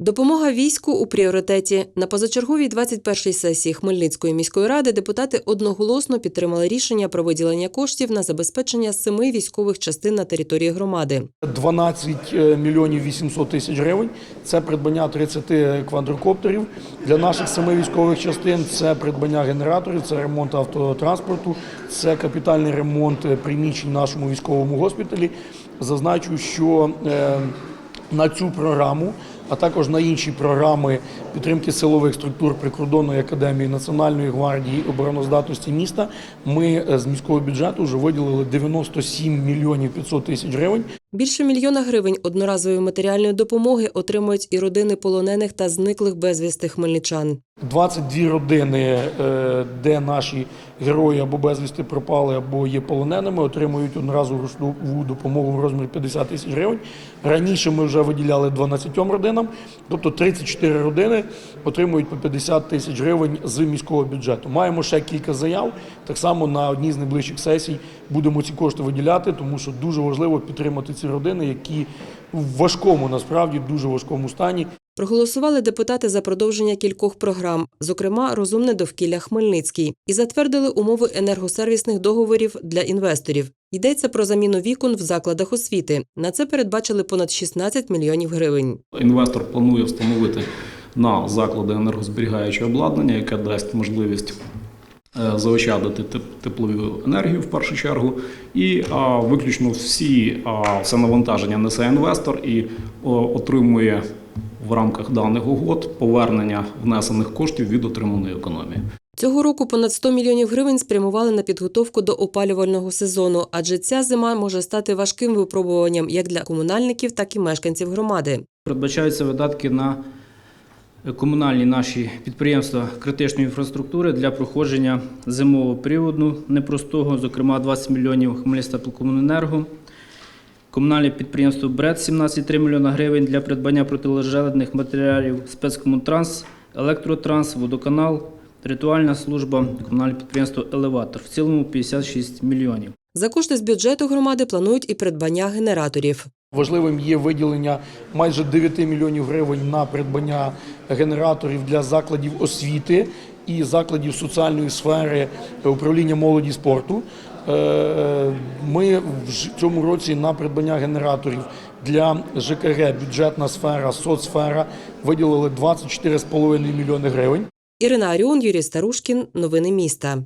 Допомога війську у пріоритеті на позачерговій 21-й сесії Хмельницької міської ради депутати одноголосно підтримали рішення про виділення коштів на забезпечення семи військових частин на території громади. 12 мільйонів 800 тисяч гривень. Це придбання 30 квадрокоптерів для наших семи військових частин. Це придбання генераторів, це ремонт автотранспорту, це капітальний ремонт е, приміщень нашому військовому госпіталі. Зазначу, що е, на цю програму, а також на інші програми підтримки силових структур прикордонної академії Національної гвардії обороноздатності міста. Ми е, з міського бюджету вже виділили 97 мільйонів 500 тисяч гривень. Більше мільйона гривень одноразової матеріальної допомоги отримують і родини полонених та зниклих безвісти хмельничан. 22 родини, е, де наші герої або безвісти пропали, або є полоненими, отримують одноразову грошову допомогу в розмірі 50 тисяч гривень. Раніше ми вже виділяли 12 родинам, тобто 34 родини отримують по 50 тисяч гривень з міського бюджету. Маємо ще кілька заяв. Так само на одній з найближчих сесій будемо ці кошти виділяти, тому що дуже важливо підтримати ці родини, які в важкому, насправді дуже важкому стані. Проголосували депутати за продовження кількох програм, зокрема розумне довкілля Хмельницький, і затвердили умови енергосервісних договорів для інвесторів. Йдеться про заміну вікон в закладах освіти. На це передбачили понад 16 мільйонів гривень. Інвестор планує встановити на заклади енергозберігаюче обладнання, яке дасть можливість е, заощадити теплову енергію в першу чергу, і а, виключно всі а, все навантаження несе інвестор і о, отримує в рамках даних угод повернення внесених коштів від отриманої економії. Цього року понад 100 мільйонів гривень спрямували на підготовку до опалювального сезону, адже ця зима може стати важким випробуванням як для комунальників, так і мешканців громади. Передбачаються видатки на комунальні наші підприємства критичної інфраструктури для проходження зимового періоду непростого, зокрема 20 мільйонів Хмельницька Комуненерго. Комунальне підприємство БРЕД 17,3 мільйона гривень для придбання протилежеледних матеріалів спецкомунтранс, електротранс, водоканал, ритуальна служба, комунальне підприємство Елеватор. В цілому 56 мільйонів. За кошти з бюджету громади планують і придбання генераторів. Важливим є виділення майже 9 мільйонів гривень на придбання генераторів для закладів освіти і закладів соціальної сфери управління молоді спорту. Е, Ми в цьому році на придбання генераторів для ЖКГ, бюджетна сфера, соцсфера виділили 24,5 мільйони гривень. Ірина Аріон, Юрій Старушкін. Новини міста.